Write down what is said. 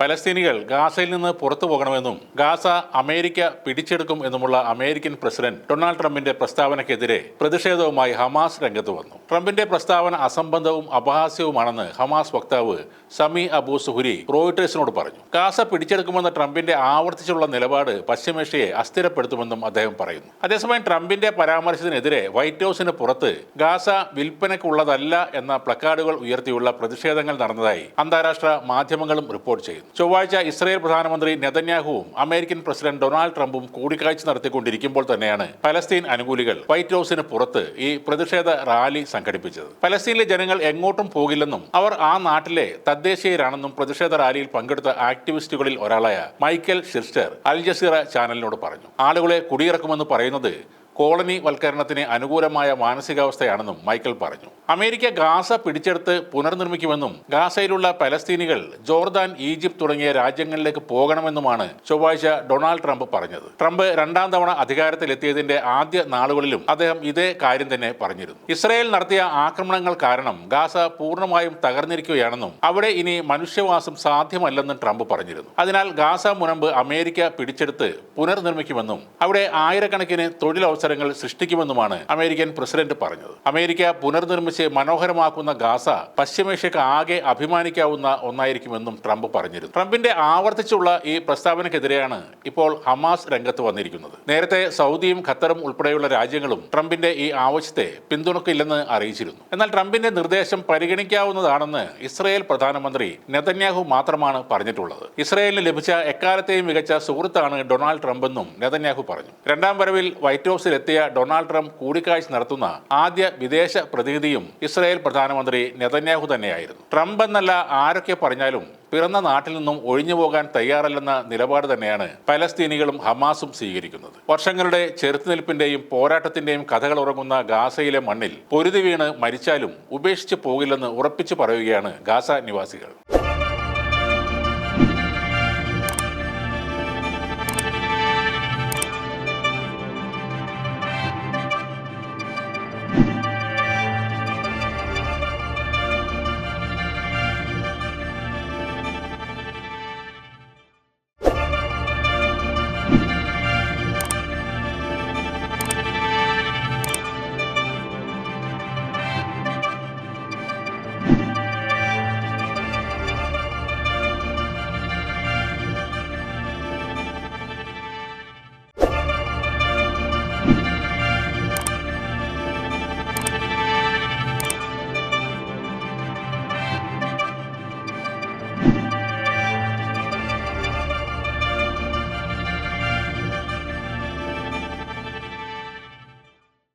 പലസ്തീനികൾ ഗാസയിൽ നിന്ന് പുറത്തു പോകണമെന്നും ഗാസ അമേരിക്ക പിടിച്ചെടുക്കും എന്നുമുള്ള അമേരിക്കൻ പ്രസിഡന്റ് ഡൊണാൾഡ് ട്രംപിന്റെ പ്രസ്താവനയ്ക്കെതിരെ പ്രതിഷേധവുമായി ഹമാസ് രംഗത്ത് വന്നു. ട്രംപിന്റെ പ്രസ്താവന അസംബന്ധവും അപഹാസ്യവുമാണെന്ന് ഹമാസ് വക്താവ് സമി അബു സുഹുരി റോയിട്ടേഴ്സിനോട് പറഞ്ഞു. ഗാസ പിടിച്ചെടുക്കുമെന്ന ട്രംപിന്റെ ആവർത്തിച്ചുള്ള നിലപാട് പശ്ചിമേഷ്യയെ അസ്ഥിരപ്പെടുത്തുമെന്നും അദ്ദേഹം പറയുന്നു. അതേസമയം ട്രംപിന്റെ പരാമർശത്തിനെതിരെ വൈറ്റ് ഹൌസിന് പുറത്ത് ഗാസ വിൽപ്പനയ്ക്കുള്ളതല്ല എന്ന പ്ലക്കാർഡുകൾ ഉയർത്തിയുള്ള പ്രതിഷേധങ്ങൾ നടന്നതായി അന്താരാഷ്ട്ര മാധ്യമങ്ങളും റിപ്പോർട്ട് ചെയ്യുന്നു. ചൊവ്വാഴ്ച ഇസ്രയേൽ പ്രധാനമന്ത്രി നെതന്യാഹുവും അമേരിക്കൻ പ്രസിഡന്റ് ഡൊണാൾഡ് ട്രംപും കൂടിക്കാഴ്ച നടത്തിക്കൊണ്ടിരിക്കുമ്പോൾ തന്നെയാണ് പലസ്തീൻ അനുകൂലികൾ വൈറ്റ് ഹൌസിന് പുറത്ത് ഈ പ്രതിഷേധ റാലി സംഘടിപ്പിച്ചത്. പലസ്തീനിലെ ജനങ്ങൾ എങ്ങോട്ടും പോകില്ലെന്നും അവർ ആ നാട്ടിലെ തദ്ദേശീയരാണെന്നും പ്രതിഷേധ റാലിയിൽ പങ്കെടുത്ത ആക്ടിവിസ്റ്റുകളിൽ ഒരാളായ മൈക്കൽ ഷിർസ്റ്റർ അൽ ജസീറ ചാനലിനോട് പറഞ്ഞു. ആളുകളെ കുടിയിറക്കുമെന്ന് പറയുന്നത് കോളനി വൽക്കരണത്തിന് അനുകൂലമായ മാനസികാവസ്ഥയാണെന്നും മൈക്കൽ പറഞ്ഞു. അമേരിക്ക ഗാസ പിടിച്ചെടുത്ത് പുനർനിർമ്മിക്കുമെന്നും ഗാസയിലുള്ള പലസ്തീനികൾ ജോർദാൻ ഈജിപ്ത് തുടങ്ങിയ രാജ്യങ്ങളിലേക്ക് പോകണമെന്നുമാണ് ചൊവ്വാഴ്ച ഡൊണാൾഡ് ട്രംപ് പറഞ്ഞത്. ട്രംപ് രണ്ടാം തവണ അധികാരത്തിലെത്തിയതിന്റെ ആദ്യ നാളുകളിലും അദ്ദേഹം ഇതേ കാര്യം തന്നെ പറഞ്ഞിരുന്നു. ഇസ്രായേൽ നടത്തിയ ആക്രമണങ്ങൾ കാരണം ഗാസ പൂർണമായും തകർന്നിരിക്കുകയാണെന്നും അവിടെ ഇനി മനുഷ്യവാസം സാധ്യമല്ലെന്നും ട്രംപ് പറഞ്ഞിരുന്നു. അതിനാൽ ഗാസ മുനമ്പ് അമേരിക്ക പിടിച്ചെടുത്ത് പുനർനിർമ്മിക്കുമെന്നും അവിടെ ആയിരക്കണക്കിന് തൊഴിലവസരങ്ങൾ സൃഷ്ടിക്കുമെന്നുമാണ് അമേരിക്കൻ പ്രസിഡന്റ് പറഞ്ഞത്. അമേരിക്ക പുനർനിർമ്മിച്ച് മനോഹരമാക്കുന്ന ഗാസ പശ്ചിമേഷ്യക്ക് ആകെ അഭിമാനിക്കാവുന്ന ഒന്നായിരിക്കുമെന്നും ട്രംപ് പറഞ്ഞിരുന്നു. ട്രംപിന്റെ ആവർത്തിച്ചുള്ള ഈ പ്രസ്താവനക്കെതിരെയാണ് ഇപ്പോൾ ഹമാസ് രംഗത്ത് വന്നിരിക്കുന്നത്. നേരത്തെ സൗദിയും ഖത്തറും ഉൾപ്പെടെയുള്ള രാജ്യങ്ങളും ട്രംപിന്റെ ഈ ആവശ്യത്തെ പിന്തുണക്കില്ലെന്ന് അറിയിച്ചിരുന്നു. എന്നാൽ ട്രംപിന്റെ നിർദ്ദേശം പരിഗണിക്കാവുന്നതാണെന്ന് ഇസ്രയേൽ പ്രധാനമന്ത്രി നെതന്യാഹു മാത്രമാണ് പറഞ്ഞിട്ടുള്ളത്. ഇസ്രയേലിന് ലഭിച്ച എക്കാലത്തെയും മികച്ച സുഹൃത്താണ് ഡൊണാൾഡ് ട്രംപ് എന്നും നെതന്യാഹു പറഞ്ഞു. രണ്ടാം വരവിൽ വൈറ്റ് ഹൌസിൽ എത്തിയ ഡൊണാൾഡ് ട്രംപ് കൂടിക്കാഴ്ച നടത്തുന്ന ആദ്യ വിദേശ പ്രതിനിധിയും ഇസ്രായേൽ പ്രധാനമന്ത്രി നെതന്യാഹു തന്നെയായിരുന്നു. ട്രംപ് എന്നല്ല ആരൊക്കെ പറഞ്ഞാലും പിറന്ന നാട്ടിൽ നിന്നും ഒഴിഞ്ഞു പോകാൻ തയ്യാറല്ലെന്ന നിലപാട് തന്നെയാണ് പലസ്തീനികളും ഹമാസും സ്വീകരിക്കുന്നത്. വർഷങ്ങളുടെ ചെറുത്തുനിൽപ്പിന്റെയും പോരാട്ടത്തിന്റെയും കഥകൾ ഉറങ്ങുന്ന ഗാസയിലെ മണ്ണിൽ പൊരുതി വീണ് മരിച്ചാലും ഉപേക്ഷിച്ച് പോകില്ലെന്ന് ഉറപ്പിച്ചു പറയുകയാണ് ഗാസ നിവാസികൾ.